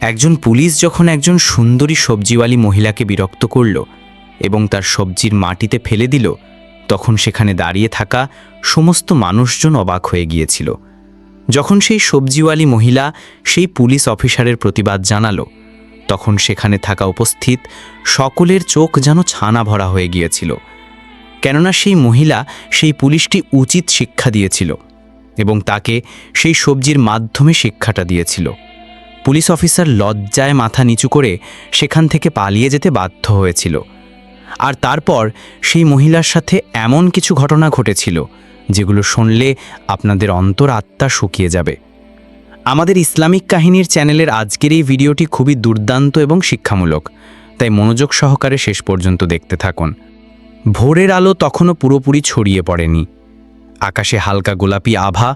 একজন পুলিশ যখন একজন সুন্দরী সবজিওয়ালি মহিলাকে বিরক্ত করল এবং তার সবজির মাটিতে ফেলে দিল, তখন সেখানে দাঁড়িয়ে থাকা সমস্ত মানুষজন অবাক হয়ে গিয়েছিল। যখন সেই সবজিওয়ালি মহিলা সেই পুলিশ অফিসারের প্রতিবাদ জানালো, তখন সেখানে থাকা উপস্থিত সকলের চোখ যেন ছানা ভরা হয়ে গিয়েছিল, কেননা সেই মহিলা সেই পুলিশটি উচিত শিক্ষা দিয়েছিল এবং তাকে সেই সবজির মাধ্যমে শিক্ষাটা দিয়েছিল। পুলিশ অফিসার লজ্জায় মাথা নিচু করে সেখান থেকে পালিয়ে যেতে বাধ্য হয়েছিল। আর তারপর সেই মহিলার সাথে এমন কিছু ঘটনা ঘটেছিল, যেগুলো শুনলে আপনাদের অন্তর আত্মা শুকিয়ে যাবে। আমাদের ইসলামিক কাহিনীর চ্যানেলের আজকের এই ভিডিওটি খুবই দুর্দান্ত এবং শিক্ষামূলক, তাই মনোযোগ সহকারে শেষ পর্যন্ত দেখতে থাকুন। ভোরের আলো তখনও পুরোপুরি ছড়িয়ে পড়েনি। আকাশে হালকা গোলাপি আভা,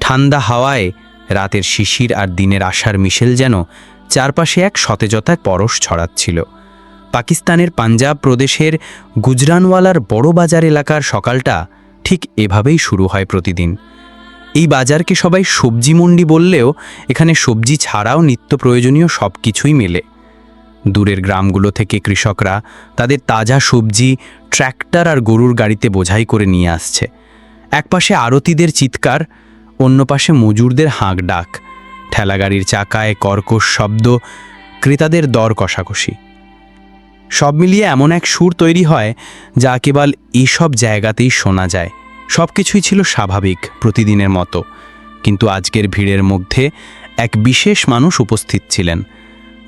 ঠান্ডা হাওয়ায় রাতের শিশির আর দিনের আশার মিশেল যেন চারপাশে এক সতেজতার পরশ ছড়াচ্ছিল। পাকিস্তানের পাঞ্জাব প্রদেশের গুজরানওয়ালার বড় বাজার এলাকার সকালটা ঠিক এভাবেই শুরু হয় প্রতিদিন। এই বাজারকে সবাই সবজি মন্ডি বললেও এখানে সবজি ছাড়াও নিত্য প্রয়োজনীয় সব কিছুই মেলে। দূরের গ্রামগুলো থেকে কৃষকরা তাদের তাজা সবজি, ট্র্যাক্টর আর গরুর গাড়িতে বোঝাই করে নিয়ে আসছে। একপাশে আরতিদের চিৎকার অন্য পাশে মজুরদের হাঁক ডাক, ঠেলাগাড়ির চাকায় কর্কশ শব্দ, ক্রেতাদের দর কষাকষি। সব মিলিয়ে এমন এক সুর তৈরি হয় যা কেবল এইসব জায়গাতেই শোনা যায়। সব কিছুই ছিল স্বাভাবিক প্রতিদিনের মতো, কিন্তু আজকের ভিড়ের মধ্যে এক বিশেষ মানুষ উপস্থিত ছিলেন,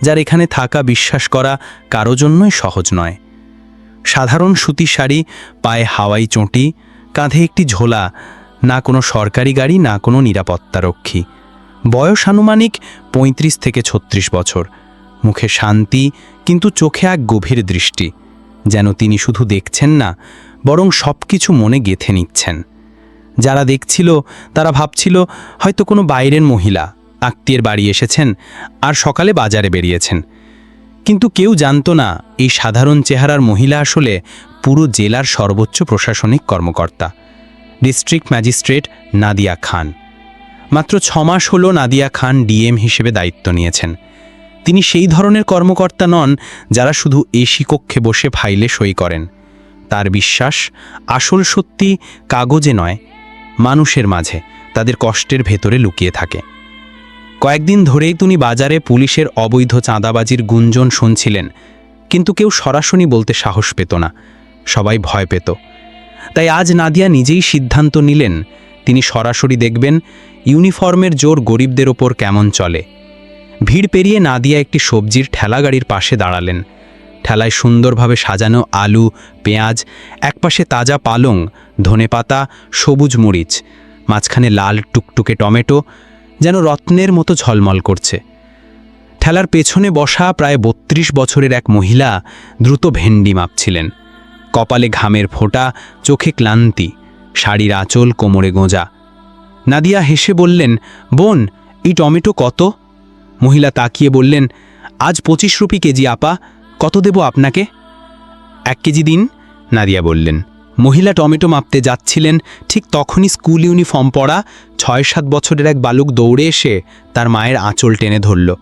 যার এখানে থাকা বিশ্বাস করা কারও জন্যই সহজ নয়। সাধারণ সুতি শাড়ি, পায়ে হাওয়াই চটি, কাঁধে একটি ঝোলা না কোনো সরকারি গাড়ি, না কোনো নিরাপত্তারক্ষী। বয়স আনুমানিক ৩৫ থেকে ছত্রিশ বছর। মুখে শান্তি, কিন্তু চোখে এক গভীর দৃষ্টি। যেন তিনি শুধু দেখছেন না, বরং সব কিছু মনে গেথে নিচ্ছেন। যারা দেখছিল, তারা ভাবছিল, হয়তো কোনো বাইরের মহিলা, আত্মীয়ের বাড়ি এসেছেন, আর সকালে বাজারে বেরিয়েছেন। কিন্তু কেউ জানতো না, এই সাধারণ চেহারার মহিলা আসলে পুরো জেলার সর্বোচ্চ প্রশাসনিক কর্মকর্তা। District magistrate Nadia Khan. মাত্র ছমাস হল নাদিয়া খান ডিএম হিসেবে দায়িত্ব নিয়েছেন। তিনি সেই ধরনের কর্মকর্তা নন যারা শুধু এসি কক্ষে বসে ফাইলে সই করেন। তার বিশ্বাস, আসল সত্যি কাগজে নয়, মানুষের মাঝে, তাদের কষ্টের ভেতরে লুকিয়ে থাকে। কয়েকদিন ধরেই তিনি বাজারে পুলিশের অবৈধ চাঁদাবাজির গুঞ্জন শুনছিলেন, কিন্তু কেউ সরাসরি বলতে সাহস পেত না, সবাই ভয় পেত। তাই আজ নাদিয়া নিজেই সিদ্ধান্ত নিলেন, তিনি সরাসরি দেখবেন ইউনিফর্মের জোর গরিবদের ওপর কেমন চলে। ভিড় পেরিয়ে নাদিয়া একটি সবজির ঠেলাগাড়ির পাশে দাঁড়ালেন। ঠেলায় সুন্দরভাবে সাজানো আলু, পেঁয়াজ, একপাশে তাজা পালং, ধনেপাতা, সবুজ মরিচ, মাঝখানে লাল টুকটুকে টমেটো, যেন রত্নের মতো ঝলমল করছে। ঠেলার পেছনে বসা প্রায় বত্রিশ বছরের এক মহিলা দ্রুত ভেন্ডি মাপছিলেন। কপালে ঘামের ফোঁটা, চোখে ক্লান্তি, শাড়ির আঁচল কোমরে গোঁজা। নাদিয়া হেসে বললেন, বোন, এই টমেটো কত? মহিলা তাকিয়ে বললেন, আজ পঁচিশ রুপি কেজি, আপা। কত দেব আপনাকে? এক কেজি দিন? নাদিয়া বললেন। মহিলা টমেটো মাপতে যাচ্ছিলেন, ঠিক তখনই স্কুল ইউনিফর্ম পরা, ছয় সাত বছরের এক বালক দৌড়ে এসে তার মায়ের আঁচল টেনে ধরল।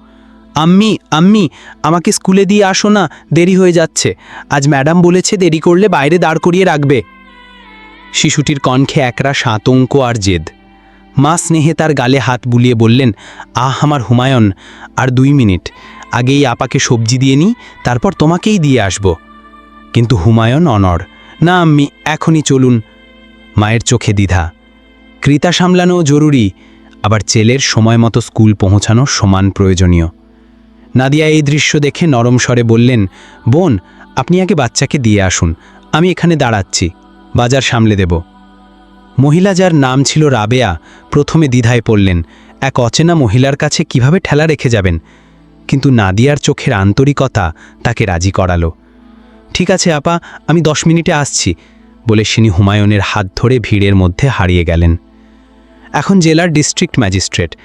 আম্মি আম্মি, আমাকে স্কুলে দিয়ে আসো না, দেরি হয়ে যাচ্ছে। আজ ম্যাডাম বলেছে দেরি করলে বাইরে দাঁড় করিয়ে রাখবে। শিশুটির কণ্ঠে একরা সাতঙ্ক আর জেদ। মা স্নেহে তার গালে হাত বুলিয়ে বললেন, আহ, আমার হুমায়ুন, আর দুই মিনিট। আগেই আপাকে সবজি দিয়ে নিই, তারপর তোমাকেই দিয়ে আসব। কিন্তু হুমায়ুন অনড়, না, আম্মি, এখনই চলুন। মায়ের চোখে দ্বিধা। ক্রেতা সামলানো জরুরি, আবার ছেলের সময় মতো স্কুল পৌঁছানো সমান প্রয়োজনীয়। নাদিয়া এই দৃশ্য দেখে নরম স্বরে বললেন, বোন, আপনি আগে বাচ্চাকে দিয়ে আসুন, আমি এখানে দাঁড়াচ্ছি, বাজার সামলে দেব। মহিলা যার নাম ছিল রাবেয়া প্রথমে দ্বিধায় পড়লেন, এক অচেনা মহিলার কাছে কীভাবে ঠেলা রেখে যাবেন? কিন্তু নাদিয়ার চোখের আন্তরিকতা তাকে রাজি করালো, ঠিক আছে আপা, আমি দশ মিনিটে আসছি, বলে সিনি হুমায়ুনের হাত ধরে ভিড়ের মধ্যে হারিয়ে গেলেন। এখন জেলার ডিস্ট্রিক্ট ম্যাজিস্ট্রেট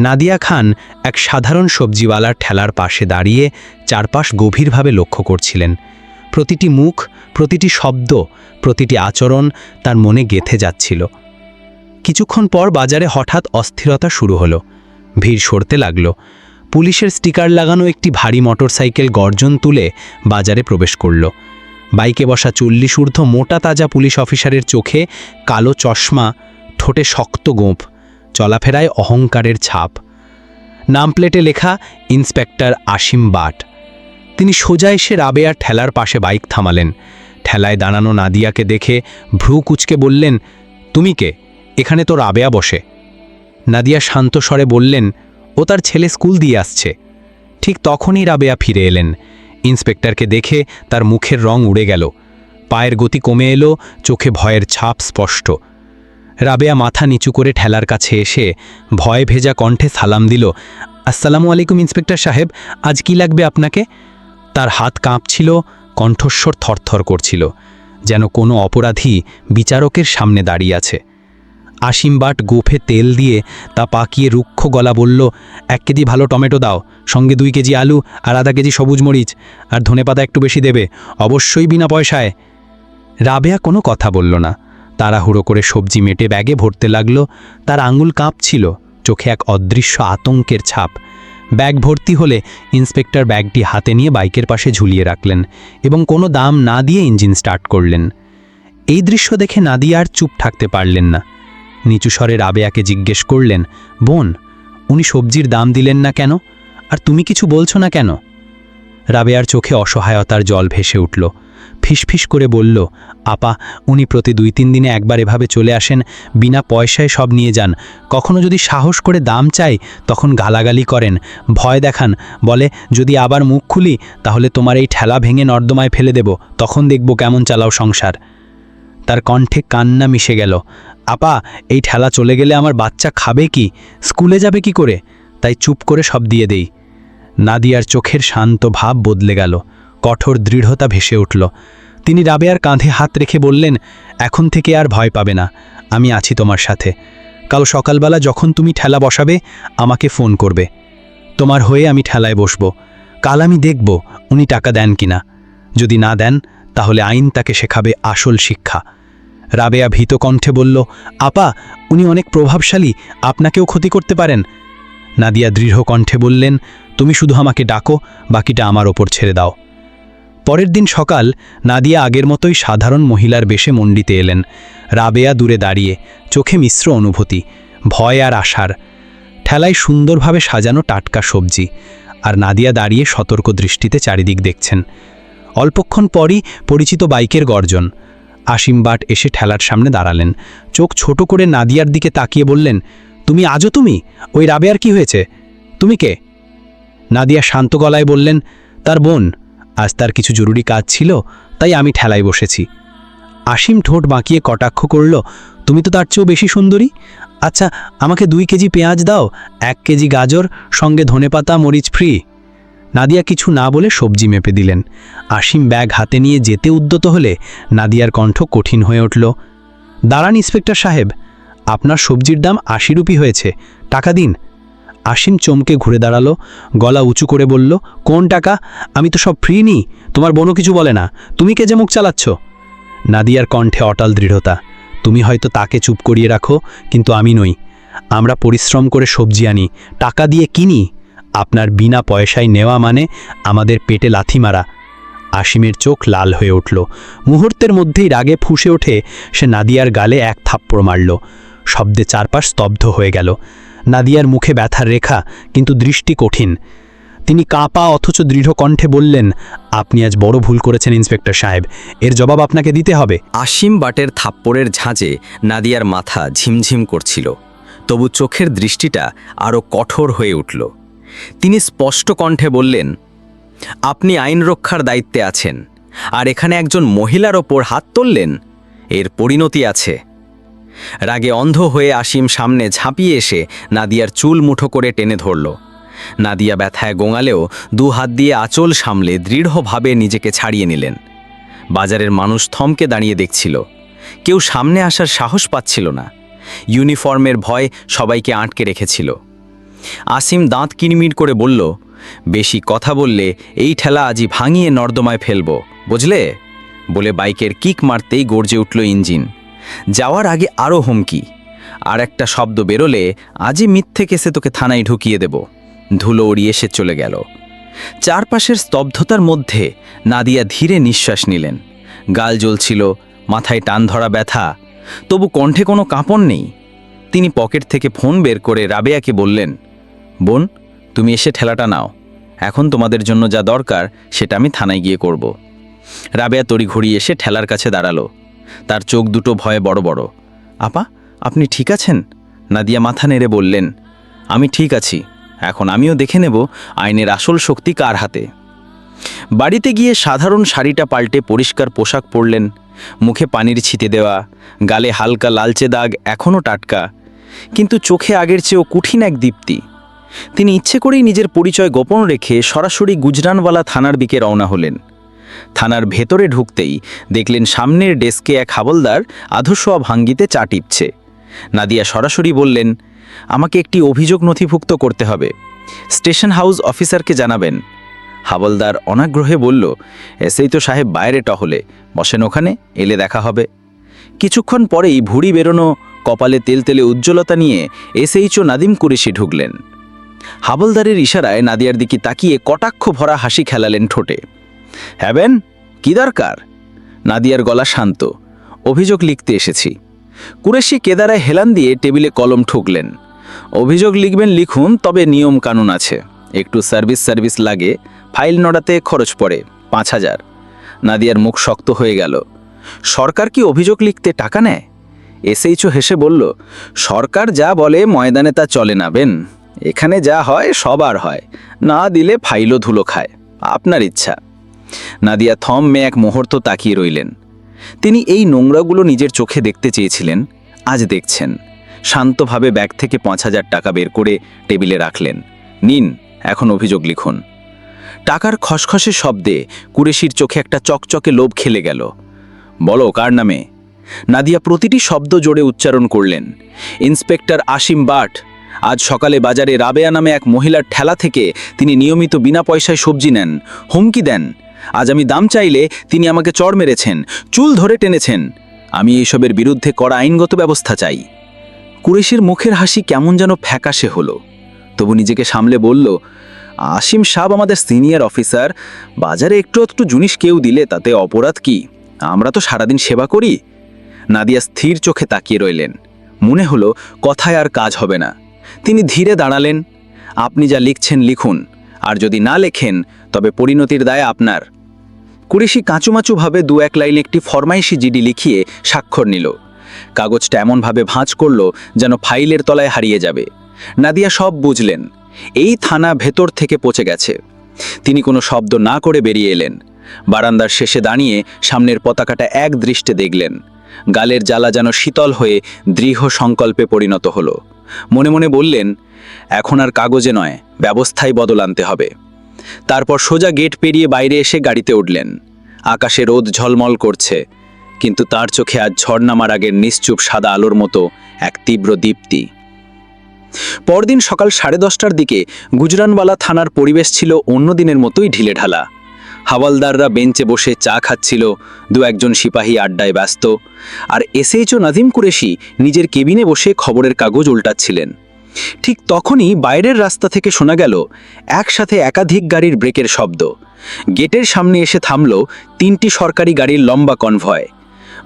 নাদিয়া খান এক সাধারণ সবজিওয়ালার ঠেলার পাশে দাঁড়িয়ে চারপাশ গভীরভাবে লক্ষ্য করছিলেন। প্রতিটি মুখ, প্রতিটি শব্দ, প্রতিটি আচরণ তার মনে গেথে যাচ্ছিল। কিছুক্ষণ পর বাজারে হঠাৎ অস্থিরতা শুরু হলো। ভিড় সরতে লাগল। পুলিশের স্টিকার লাগানো একটি ভারী মোটরসাইকেল গর্জন তুলে বাজারে প্রবেশ করল। বাইকে বসা চল্লিশ ঊর্ধ্ব মোটা তাজা পুলিশ অফিসারের চোখে কালো চশমা, ঠোঁটে শক্ত গোঁফ। চলাফেরায় অহংকারের ছাপ। নাম প্লেটে লেখা, ইন্সপেক্টর আসিম বাট। তিনি সোজা এসে রাবেয়ার ঠেলার পাশে বাইক থামালেন। ঠেলায় দাঁড়ানো নাদিয়াকে দেখে ভ্রু কুচকে বললেন, তুমি কে? এখানে তো রাবেয়া বসে। নাদিয়া শান্ত স্বরে বললেন, ও তার ছেলে স্কুল দিয়ে আসছে। ঠিক তখনই রাবেয়া ফিরে এলেন। ইন্সপেক্টরকে দেখে তার মুখের রং উড়ে গেল। পায়ের গতি কমে এলো, চোখে ভয়ের ছাপ স্পষ্ট। রাবেয়া মাথা নিচু করে ঠেলার কাছে এসে ভয় ভেজা কণ্ঠে সালাম দিল, আসসালামু আলাইকুম, ইন্সপেক্টর সাহেব, আজ কি লাগবে আপনাকে? তার হাত কাঁপছিল, কণ্ঠস্বর থরথর করছিল, যেন কোনো অপরাধী বিচারকের সামনে দাঁড়িয়ে আছে। আসিম বাট গোফে তেল দিয়ে তা পাকিয়ে রুক্ষ গলা বলল, এক কেজি ভালো টমেটো দাও, সঙ্গে দুই কেজি আলু আর আধা কেজি সবুজ মরিচ, আর ধনেপাতা একটু বেশি দেবে, অবশ্যই বিনা পয়সায়। রাবেয়া কোনো কথা বলল না। তাড়াহুড়ো করে সবজি মেটে ব্যাগে ভরতে লাগল। তার আঙুল কাঁপছিল। চোখে এক অদৃশ্য আতঙ্কের ছাপ। ব্যাগ ভর্তি হলে ইন্সপেক্টর ব্যাগটি হাতে নিয়ে বাইকের পাশে ঝুলিয়ে রাখলেন এবং কোনো দাম না দিয়ে ইঞ্জিন স্টার্ট করলেন। এই দৃশ্য দেখে নাদিয়া আর চুপ থাকতে পারলেন না। নিচু স্বরে রাবেয়াকে জিজ্ঞেস করলেন, বোন, উনি সবজির দাম দিলেন না কেন? আর তুমি কিছু বলছো না কেন? রাবেয়ার চোখে অসহায়তার জল ভেসে উঠল। ফিসফিস করে বলল, আপা, উনি প্রতি দুই তিন দিনে একবার এভাবে চলে আসেন, বিনা পয়সায় সব নিয়ে যান। কখনো যদি সাহস করে দাম চাই, তখন গালাগালি করেন। ভয় দেখান, বলে, যদি আবার মুখ খুলি, তাহলে তোমার এই ঠেলা ভেঙে নর্দমায় ফেলে দেব, তখন দেখব কেমন চালাও সংসার। তার কণ্ঠে কান্না মিশে গেল। আপা, এই ঠেলা চলে গেলে আমার বাচ্চা খাবে কি? স্কুলে যাবে কি করে? তাই চুপ করে সব দিয়ে দেই। নাদিয়ার চোখের শান্ত ভাব বদলে গেল। কঠোর দৃঢ়তা ভেসে উঠল। তিনি রাবেয়ার কাঁধে হাত রেখে বললেন, এখন থেকে আর ভয় পাবে না, আমি আছি তোমার সাথে। কাল সকালবেলা যখন তুমি ঠেলা বসাবে, আমাকে ফোন করবে। তোমার হয়ে আমি ঠেলায় বসবো। কাল আমি দেখব উনি টাকা দেন কিনা। যদি না দেন, তাহলে আইন তাকে শেখাবে আসল শিক্ষা। রাবেয়া ভীত কণ্ঠে বলল, আপা, উনি অনেক প্রভাবশালী, আপনাকেও ক্ষতি করতে পারেন? নাদিয়া দৃঢ় কণ্ঠে বললেন, তুমি শুধু আমাকে ডাকো, বাকিটা আমার ওপর ছেড়ে দাও। পরের দিন সকাল নাদিয়া আগের মতোই সাধারণ মহিলার বেশে মণ্ডিতে এলেন। রাবেয়া দূরে দাঁড়িয়ে চোখে মিশ্র অনুভূতি, ভয় আর আশার। ঠেলায় সুন্দরভাবে সাজানো টাটকা সবজি, আর নাদিয়া দাঁড়িয়ে সতর্ক দৃষ্টিতে চারিদিক দেখছেন। অল্পক্ষণ পরই পরিচিত বাইকের গর্জন। আসিম বাট এসে ঠেলার সামনে দাঁড়ালেন। চোখ ছোট করে নাদিয়ার দিকে তাকিয়ে বললেন, তুমি আজও তুমি? ওই রাবেয়ার কি হয়েছে? তুমি কে? নাদিয়া শান্ত গলায় বললেন, তার বোন। আজ তার কিছু জরুরি কাজ ছিল, তাই আমি ঠেলায় বসেছি। আসিম ঠোঁট বাঁকিয়ে কটাক্ষ করল, তুমি তো তার চেয়েও বেশি সুন্দরী? আচ্ছা আমাকে দুই কেজি পেঁয়াজ দাও, এক কেজি গাজর, সঙ্গে ধনেপাতা, মরিচ ফ্রি। নাদিয়া কিছু না বলে সবজি মেপে দিলেন। আসিম ব্যাগ হাতে নিয়ে যেতে উদ্যত হলে নাদিয়ার কণ্ঠ কঠিন হয়ে উঠল, দাঁড়ান, ইন্সপেক্টর সাহেব, আপনার সবজির দাম আশি রুপি হয়েছে, টাকা দিন। আসিম চমকে ঘুরে দাঁড়াল, গলা উঁচু করে বলল, কোন টাকা? আমি তো সব ফ্রি নিই তোমার বোনও কিছু বলে না। তুমি কে যে মুখ চালাচ্ছ? নাদিয়ার কণ্ঠে অটাল দৃঢ়তা, তুমি হয়তো তাকে চুপ করিয়ে রাখো, কিন্তু আমি নই। আমরা পরিশ্রম করে সবজি আনি, টাকা দিয়ে কিনি। আপনার বিনা পয়সায় নেওয়া মানে আমাদের পেটে লাথি মারা। আসিমের চোখ লাল হয়ে উঠল। মুহূর্তের মধ্যেই রাগে ফুঁসে ওঠে সে নাদিয়ার গালে এক থাপ্পড় মারল। শব্দে চারপাশ স্তব্ধ হয়ে গেল। নাদিয়ার মুখে ব্যথার রেখা, কিন্তু দৃষ্টি কঠিন। তিনি কাঁপা অথচ দৃঢ় কণ্ঠে বললেন, আপনি আজ বড় ভুল করেছেন, ইন্সপেক্টর সাহেব। এর জবাব আপনাকে দিতে হবে। আসিম বাটের থাপ্পড়ের ঝাঁজে নাদিয়ার মাথা ঝিমঝিম করছিল। তবু চোখের দৃষ্টিটা আরও কঠোর হয়ে উঠল। তিনি স্পষ্ট কণ্ঠে বললেন, আপনি আইন রক্ষার দায়িত্বে আছেন, আর এখানে একজন মহিলার ওপর হাত তুললেন? এর পরিণতি আছে। রাগে অন্ধ হয়ে আসিম সামনে ঝাঁপিয়ে এসে নাদিয়ার চুল মুঠো করে টেনে ধরল। নাদিয়া ব্যথায় গোঙালেও দু হাত দিয়ে আঁচল সামলে দৃঢ়ভাবে নিজেকে ছাড়িয়ে নিলেন। বাজারের মানুষ থমকে দাঁড়িয়ে দেখছিল। কেউ সামনে আসার সাহস পাচ্ছিল না। ইউনিফর্মের ভয় সবাইকে আটকে রেখেছিল। আসিম দাঁত কিরমির করে বলল, বেশি কথা বললে এই ঠেলা আজই ভাঙিয়ে নর্দমায় ফেলব, বুঝলে? বলে বাইকের কিক মারতেই গর্জে উঠল ইঞ্জিন। যাওয়ার আগে আরও হুমকি। আর একটা শব্দ বেরোলে আজই মিথ্যে কেসে তোকে থানায় ঢুকিয়ে দেব। ধুলো উড়িয়ে সে চলে গেল। চারপাশের স্তব্ধতার মধ্যে নাদিয়া ধীরে নিঃশ্বাস নিলেন। গাল জ্বলছিল, মাথায় টান ধরা ব্যথা। তবু কণ্ঠে কোনো কাঁপন নেই। তিনি পকেট থেকে ফোন বের করে রাবেয়াকে বললেন, বোন, তুমি এসে ঠেলাটা নাও। এখন তোমাদের জন্য যা দরকার সেটা আমি থানায় গিয়ে করব। রাবেয়া তড়ি তড়িঘড়ি এসে ঠেলার কাছে দাঁড়াল। তার চোখ দুটো ভয়ে বড় বড়। আপা, আপনি ঠিক আছেন? নাদিয়া মাথা নেড়ে বললেন, আমি ঠিক আছি। এখন আমিও দেখে নেব আইনের আসল শক্তি কার হাতে? বাড়িতে গিয়ে সাধারণ শাড়িটা পাল্টে পরিষ্কার পোশাক পরলেন। মুখে পানির ছিটে দেওয়া, গালে হালকা লালচে দাগ এখনও টাটকা। কিন্তু চোখে আগের চেয়েও কঠিন এক দীপ্তি। তিনি ইচ্ছে করেই নিজের পরিচয় গোপন রেখে সরাসরি গুজরানওয়ালা থানার দিকে রওনা হলেন। থানার ভেতরে ঢুকতেই দেখলেন সামনের ডেস্কে এক হাবলদার আধশোয়া ভাঙ্গিতে চা টিপছে। নাদিয়া সরাসরি বললেন, আমাকে একটি অভিযোগ নথিভুক্ত করতে হবে। স্টেশন হাউস অফিসারকে জানাবেন। হাবলদার অনাগ্রহে বলল, এসেই তো সাহেব বাইরে টহলে, বসেন ওখানে, এলে দেখা হবে। কিছুক্ষণ পরেই ভুড়ি বেরোনো, কপালে তেলতেলে উজ্জ্বলতা নিয়ে এসএইচও নাদিম কুরেশি ঢুকলেন। হাবলদারের ইশারায় নাদিয়ার দিকে তাকিয়ে কটাক্ষ ভরা হাসি খেলালেন ঠোঁটে। হ্যাবেন কি দরকার? নাদিয়ার গলা শান্ত। অভিযোগ লিখতে এসেছি। কুরেশি কেদারায় হেলান দিয়ে টেবিলে কলম ঠুকলেন। অভিযোগ লিখবেন লিখুন, তবে নিয়ম কানুন আছে। একটু সার্ভিস সার্ভিস লাগে, ফাইল নড়াতে খরচ পড়ে, পাঁচ হাজার। নাদিয়ার মুখ শক্ত হয়ে গেল। সরকার কি অভিযোগ লিখতে টাকা নেয়? এসএইচও হেসে বলল, সরকার যা বলে ময়দানে তা চলে না বেন। এখানে যা হয় সবার হয়। না দিলে ফাইলও ধুলো খায়। আপনার ইচ্ছা। নাদিয়া থম মেয়ে এক মুহূর্ত তাকিয়ে রইলেন। তিনি এই নোংরাগুলো নিজের চোখে দেখতে চেয়েছিলেন, আজ দেখছেন। শান্তভাবে ব্যাগ থেকে পাঁচ হাজার টাকা বের করে টেবিলে রাখলেন। নিন, এখন অভিযোগ লিখুন। টাকার খসখসে শব্দে কুরেশির চোখে একটা চকচকে লোভ খেলে গেল। বলো, কার নামে? নাদিয়া প্রতিটি শব্দ জোরে উচ্চারণ করলেন। ইন্সপেক্টর আসিম বাট, আজ সকালে বাজারে রাবেয়া নামে এক মহিলার ঠেলা থেকে তিনি নিয়মিত বিনা পয়সায় সবজি নেন, হুমকি দেন। আজ আমি দাম চাইলে তিনি আমাকে চড় মেরেছেন, চুল ধরে টেনেছেন। আমি এইসবের বিরুদ্ধে করা আইনগত ব্যবস্থা চাই। কুরেশির মুখের হাসি কেমন যেন ফ্যাকাশে হলো। তবু নিজেকে সামলে বলল, আসিম সাহ আমাদের সিনিয়র অফিসার, বাজারে একটু একটু জিনিস কেউ দিলে তাতে অপরাধ কি? আমরা তো সারাদিন সেবা করি। নাদিয়া স্থির চোখে তাকিয়ে রইলেন। মনে হলো, কথায় আর কাজ হবে না। তিনি ধীরে দাঁড়ালেন। আপনি যা লিখছেন লিখুন। আর যদি না লেখেন, তবে পরিণতির দায় আপনার। কুরেশি কাঁচুমাচুভাবে দু এক লাইন একটি ফরমাইশি জিডি লিখিয়ে স্বাক্ষর নিল। কাগজটা এমনভাবে ভাঁজ করল যেন ফাইলের তলায় হারিয়ে যাবে। নাদিয়া সব বুঝলেন। এই থানা ভেতর থেকে পচে গেছে। তিনি কোনো শব্দ না করে বেরিয়ে এলেন। বারান্দার শেষে দাঁড়িয়ে সামনের পতাকাটা এক দৃষ্টে দেখলেন। গালের জ্বালা যেন শীতল হয়ে দৃঢ় সংকল্পে পরিণত হলো। মনে মনে বললেন এখন আর কাগজে নয়, ব্যবস্থায় বদল আনতে হবে। তারপর সোজা গেট পেরিয়ে বাইরে এসে গাড়িতে উঠলেন। আকাশে রোদ ঝলমল করছে, কিন্তু তার চোখে আজ ঝড় আগের নিশ্চুপ সাদা আলোর মতো এক তীব্র দীপ্তি। পরদিন সকাল সাড়ে দশটার দিকে গুজরানওয়ালা থানার পরিবেশ ছিল অন্য দিনের মতোই ঢিলেঢালা হাওয়ালদাররা বেঞ্চে বসে চা খাচ্ছিল, দু একজন সিপাহী আড্ডায় ব্যস্ত, আর এসএইচও নাদিম কুরেশি নিজের কেবিনে বসে খবরের কাগজ উল্টাচ্ছিলেন। ঠিক তখনই বাইরের রাস্তা থেকে শোনা গেল একসাথে একাধিক গাড়ির ব্রেকের শব্দ। গেটের সামনে এসে থামল তিনটি সরকারি গাড়ির লম্বা কনভয়।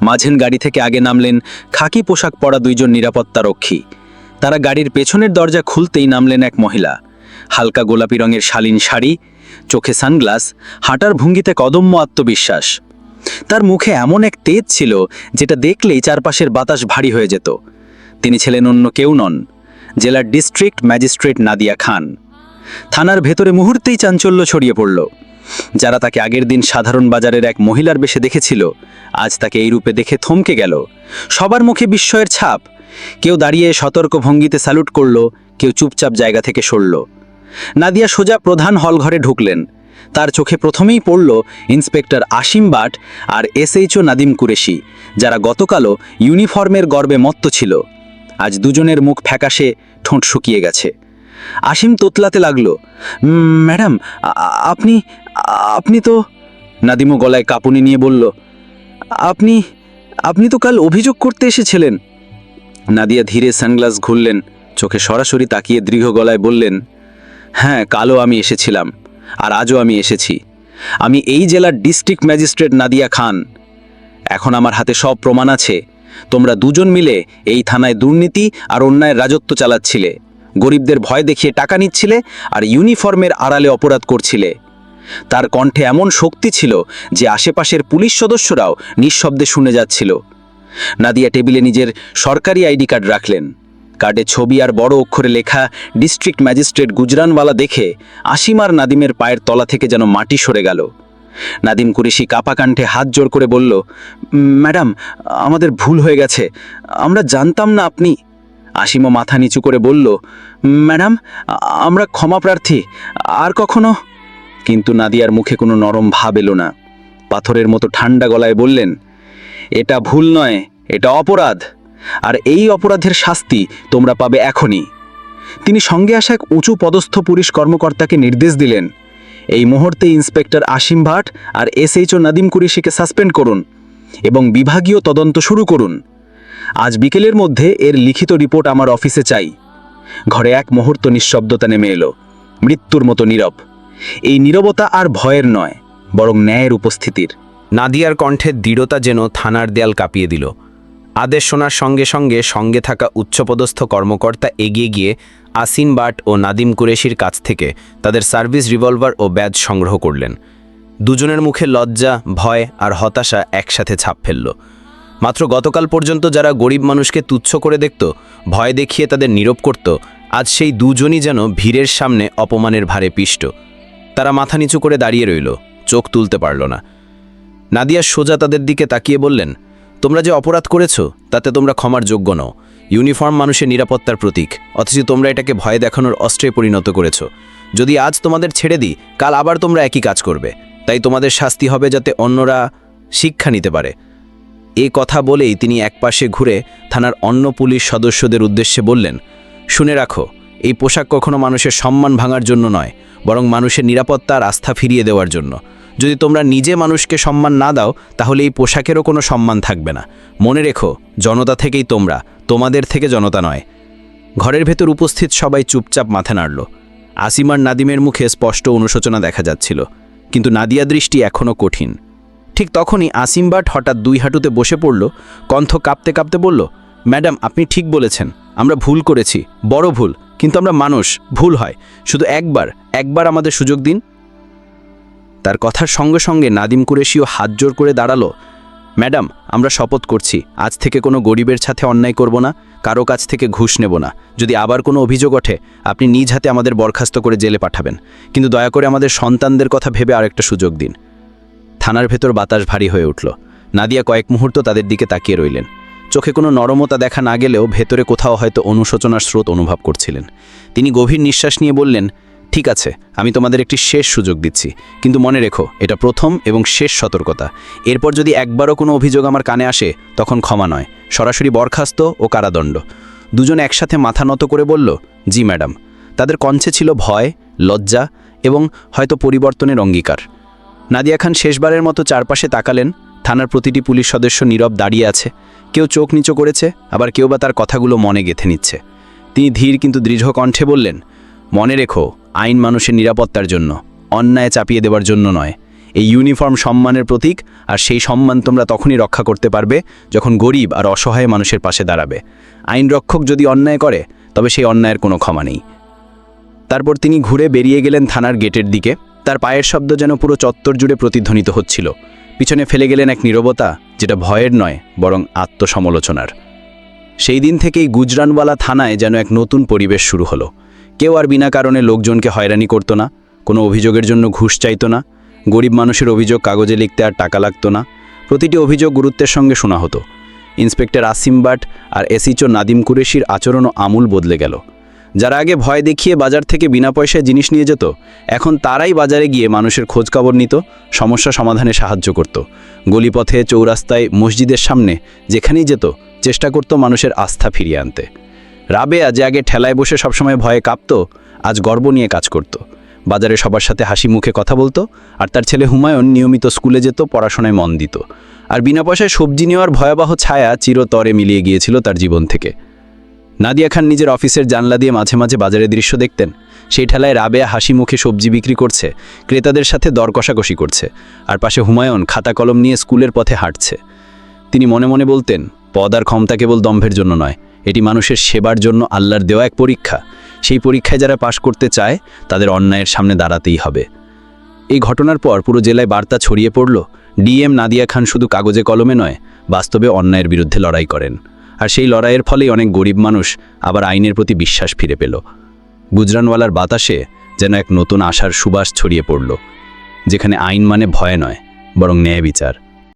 মাঝেন গাড়ি থেকে আগে নামলেন খাকি পোশাক পরা দুইজন নিরাপত্তারক্ষী। তারা গাড়ির পেছনের দরজা খুলতেই নামলেন এক মহিলা। হালকা গোলাপি রঙের শালীন শাড়ি, চোখে সানগ্লাস, হাঁটার ভঙ্গিতে কদম্য আত্মবিশ্বাস। তার মুখে এমন এক তেজ ছিল যেটা দেখলেই চারপাশের বাতাস ভারী হয়ে যেত। তিনি ছিলেন অন্য কেউ নন জেলার ডিস্ট্রিক্ট ম্যাজিস্ট্রেট নাদিয়া খান। থানার ভেতরে মুহূর্তেই চাঞ্চল্য ছড়িয়ে পড়ল। যারা তাকে আগের দিন সাধারণ বাজারের এক মহিলার বেশে দেখেছিল, আজ তাকে এই রূপে দেখে থমকে গেল। সবার মুখে বিস্ময়ের ছাপ। কেউ দাঁড়িয়ে সতর্ক ভঙ্গিতে স্যালুট করল, কেউ চুপচাপ জায়গা থেকে সরল। নাদিয়া সোজা প্রধান হলঘরে ঢুকলেন। তার চোখে প্রথমেই পড়ল ইন্সপেক্টর আসিম বাট আর এসএইচও নাদিম কুরেশি, যারা গতকালও ইউনিফর্মের গর্বে মত্ত ছিল। আজ দুজনের মুখ ফ্যাকাশে ঠোঁট শুকিয়ে গেছে। আসিম তোতলাতে লাগল ম্যাডাম আপনি আপনি তো নাদিমও গলায় কাঁপুনি নিয়ে বলল, আপনি আপনি তো কাল অভিযোগ করতে এসেছিলেন। নাদিয়া ধীরে সানগ্লাস ঘুরলেন, চোখে সরাসরি তাকিয়ে দৃঢ় গলায় বললেন হ্যাঁ কালও আমি এসেছিলাম, আর আজও আমি এসেছি। আমি এই জেলার ডিস্ট্রিক্ট ম্যাজিস্ট্রেট নাদিয়া খান। এখন আমার হাতে সব প্রমাণ আছে তোমরা দুজন মিলে এই থানায় দুর্নীতি আর অন্যায়ের রাজত্ব চালাচ্ছিলে। গরিবদের ভয় দেখিয়ে টাকা নিচ্ছিলে আর ইউনিফর্মের আড়ালে অপরাধ করছিলে। তার কণ্ঠে এমন শক্তি ছিল যে আশেপাশের পুলিশ সদস্যরাও নিঃশব্দে শুনে যাচ্ছিল। নাদিয়া টেবিলে নিজের সরকারি আইডি কার্ড রাখলেন। কার্ডে ছবি আর বড় অক্ষরে লেখা ডিস্ট্রিক্ট ম্যাজিস্ট্রেট গুজরানওয়ালা দেখে আসিমার নাদিমের পায়ের তলা থেকে যেন মাটি সরে গেল। নাদিম কুরেশি কাপা কাণ্ঠে হাত জোর করে বলল, ম্যাডাম, আমাদের ভুল হয়ে গেছে। আমরা জানতাম না আপনি। আসিমও মাথা নিচু করে বলল, ম্যাডাম, আমরা ক্ষমা প্রার্থী, আর কখনো? কিন্তু নাদিয়ার মুখে কোনো নরম ভাব এলো না। পাথরের মতো ঠান্ডা গলায় বললেন, এটা ভুল নয়, এটা অপরাধ। আর এই অপরাধের শাস্তি তোমরা পাবে এখনই। তিনি সঙ্গে আসা এক উঁচু পদস্থ পুলিশ কর্মকর্তাকে নির্দেশ দিলেন এই মুহূর্তে ইন্সপেক্টর আসিম ভাট আর এসএইচও নাদিম কুরিশিকে সাসপেন্ড করুন এবং বিভাগীয় তদন্ত শুরু করুন। আজ বিকেলের মধ্যে এর লিখিত রিপোর্ট আমার অফিসে চাই। ঘরে এক মুহূর্ত নিঃশব্দতা নেমে এলো। মৃত্যুর মতো নীরব। এই নীরবতা আর ভয়ের নয়, বরং ন্যায়ের উপস্থিতির। নাদিয়ার কণ্ঠের দৃঢ়তা যেন থানার দেয়াল কাঁপিয়ে দিল। আদেশ শোনার সঙ্গে সঙ্গে সঙ্গে থাকা উচ্চপদস্থ কর্মকর্তা এগিয়ে গিয়ে আসিন বাট ও নাদিম কুরেশির কাছ থেকে তাদের সার্ভিস রিভলভার ও ব্যাজ সংগ্রহ করলেন। দুজনের মুখে লজ্জা, ভয় আর হতাশা একসাথে ছাপ ফেলল। মাত্র গতকাল পর্যন্ত যারা গরিব মানুষকে তুচ্ছ করে দেখত, ভয় দেখিয়ে তাদের নীরব করত, আজ সেই দুজনই যেন ভিড়ের সামনে অপমানের ভারে পিষ্ট। তারা মাথা নিচু করে দাঁড়িয়ে রইল, চোখ তুলতে পারল না। নাদিয়া সোজা তাদের দিকে তাকিয়ে বললেন, তোমরা যে অপরাধ করেছ, তাতে তোমরা ক্ষমার যোগ্য নও। ইউনিফর্ম মানুষের নিরাপত্তার প্রতীক। অথচ তোমরা এটাকে ভয় দেখানোর অস্ত্রে পরিণত করেছ। যদি আজ তোমাদের ছেড়ে দিই, কাল আবার তোমরা একই কাজ করবে। তাই তোমাদের শাস্তি হবে যাতে অন্যরা শিক্ষা নিতে পারে। এ কথা বলেই তিনি একপাশে ঘুরে থানার অন্য পুলিশ সদস্যদের উদ্দেশ্যে বললেন, শুনে রাখো, এই পোশাক কখনো মানুষের সম্মান ভাঙার জন্য নয়, বরং মানুষের নিরাপত্তা আর আস্থা ফিরিয়ে দেওয়ার জন্য। যদি তোমরা নিজে মানুষকে সম্মান না দাও, তাহলে এই পোশাকেরও কোনো সম্মান থাকবে না। মনে রেখো, জনতা থেকেই তোমরা তোমাদের থেকে জনতা নয়। ঘরের ভেতর উপস্থিত সবাই চুপচাপ মাথা নাড়ল। আসিমার নাদিমের মুখে স্পষ্ট অনুশোচনা দেখা যাচ্ছিল, কিন্তু নাদিয়া দৃষ্টি এখনও কঠিন। ঠিক তখনই আসিম বাট হঠাৎ দুই হাঁটুতে বসে পড়ল, কণ্ঠ কাঁপতে কাঁপতে বলল, ম্যাডাম, আপনি ঠিক বলেছেন, আমরা ভুল করেছি, বড় ভুল, কিন্তু আমরা মানুষ, ভুল হয়, শুধু একবার একবার আমাদের সুযোগ দিন। তার কথার সঙ্গে সঙ্গে নাদিম কুরেশিও হাত জোর করে দাঁড়াল ম্যাডাম, আমরা শপথ করছি। আজ থেকে কোনো গরিবের সাথে অন্যায় করব না, কারও কাছ থেকে ঘুষ নেব না। যদি আবার কোনো অভিযোগ ওঠে, আপনি নিজ হাতে আমাদের বরখাস্ত করে জেলে পাঠাবেন। কিন্তু দয়া করে আমাদের সন্তানদের কথা ভেবে আরেকটা সুযোগ দিন। থানার ভেতর বাতাস ভারী হয়ে উঠল। নাদিয়া কয়েক মুহূর্ত তাদের দিকে তাকিয়ে রইলেন। চোখে কোনো নরমতা দেখা না গেলেও ভেতরে কোথাও হয়তো অনুশোচনার স্রোত অনুভব করছিলেন। তিনি গভীর নিঃশ্বাস নিয়ে বললেন ঠিক আছে, আমি তোমাদের একটি শেষ সুযোগ দিচ্ছি। কিন্তু মনে রেখো, এটা প্রথম এবং শেষ সতর্কতা। এরপর যদি একবারও কোনো অভিযোগ আমার কানে আসে, তখন ক্ষমা নয়। সরাসরি বরখাস্ত ও কারাদণ্ড। দুজন একসাথে মাথা নত করে বলল, জি, ম্যাডাম। তাদের কঞ্চে ছিল ভয়, লজ্জা এবং হয়তো পরিবর্তনের অঙ্গীকার। নাদিয়া খান শেষবারের মতো চারপাশে তাকালেন। থানার প্রতিটি পুলিশ সদস্য নীরব দাঁড়িয়ে আছে। কেউ চোখ নিচু করেছে, আবার কেউ বা তার কথাগুলো মনে গেথে নিচ্ছে। তিনি ধীর কিন্তু দৃঢ় কণ্ঠে বললেন, মনে রেখো আইন মানুষের নিরাপত্তার জন্য, অন্যায় চাপিয়ে দেওয়ার জন্য নয়। এই ইউনিফর্ম সম্মানের প্রতীক, আর সেই সম্মান তোমরা তখনই রক্ষা করতে পারবে যখন গরিব আর অসহায় মানুষের পাশে দাঁড়াবে। আইন রক্ষক যদি অন্যায় করে, তবে সেই অন্যায়ের কোনো ক্ষমা নেই। তারপর তিনি ঘুরে বেরিয়ে গেলেন থানার গেটের দিকে। তার পায়ের শব্দ যেন পুরো চত্বর জুড়ে প্রতিধ্বনিত হচ্ছিল। পিছনে ফেলে গেলেন এক নীরবতা, যেটা ভয়ের নয়, বরং আত্মসমালোচনার। সেই দিন থেকেই গুজরানওয়ালা থানায় যেন এক নতুন পরিবেশ শুরু হলো। কেউ আর বিনা কারণে লোকজনকে হয়রানি করতো না, কোনো অভিযোগের জন্য ঘুষ চাইতো না, গরিব মানুষের অভিযোগ কাগজে লিখতে আর টাকা লাগতো না, প্রতিটি অভিযোগ গুরুত্বের সঙ্গে শোনা হতো। ইন্সপেক্টর আসিম বাট আর এসিচো নাদিম কুরেশির আচরণও আমূল বদলে গেল। যারা আগে ভয় দেখিয়ে বাজার থেকে বিনা পয়সায় জিনিস নিয়ে যেত, এখন তারাই বাজারে গিয়ে মানুষের খোঁজখবর নিত, সমস্যা সমাধানে সাহায্য করত। গলিপথে, চৌরাস্তায়, মসজিদের সামনে যেখানেই যেত, চেষ্টা করত মানুষের আস্থা ফিরিয়ে আনতে। রাবেয়া যে আগে ঠেলায় বসে সবসময় ভয়ে কাঁপত, আজ গর্ব নিয়ে কাজ করত। বাজারে সবার সাথে হাসি মুখে কথা বলতো, আর তার ছেলে হুমায়ুন নিয়মিত স্কুলে যেত, পড়াশোনায় মন দিত। আর বিনা পয়সায় সবজি নেওয়ার ভয়াবহ ছায়া চিরতরে মিলিয়ে গিয়েছিল তার জীবন থেকে। নাদিয়া খান নিজের অফিসের জানলা দিয়ে মাঝে মাঝে বাজারের দৃশ্য দেখতেন। সেই ঠেলায় রাবেয়া হাসি মুখে সবজি বিক্রি করছে, ক্রেতাদের সাথে দর কষাকষি করছে, আর পাশে হুমায়ুন খাতা কলম নিয়ে স্কুলের পথে হাঁটছে। তিনি মনে মনে বলতেন, পদ আর ক্ষমতা কেবল দম্ভের জন্য নয় এটি মানুষের সেবার জন্য আল্লাহর দেওয়া এক পরীক্ষা। সেই পরীক্ষায় যারা পাশ করতে চায়, তাদের অন্যায়ের সামনে দাঁড়াতেই হবে। এই ঘটনার পর পুরো জেলায় বার্তা ছড়িয়ে পড়ল, ডিএম নাদিয়া খান শুধু কাগজে কলমে নয়, বাস্তবে অন্যায়ের বিরুদ্ধে লড়াই করেন। আর সেই লড়াইয়ের ফলেই অনেক গরিব মানুষ আবার আইনের প্রতি বিশ্বাস ফিরে পেল। গুজরানওয়ালার বাতাসে যেন এক নতুন আশার সুবাস ছড়িয়ে পড়ল, যেখানে আইন মানে ভয় নয়, বরং ন্যায় বিচার।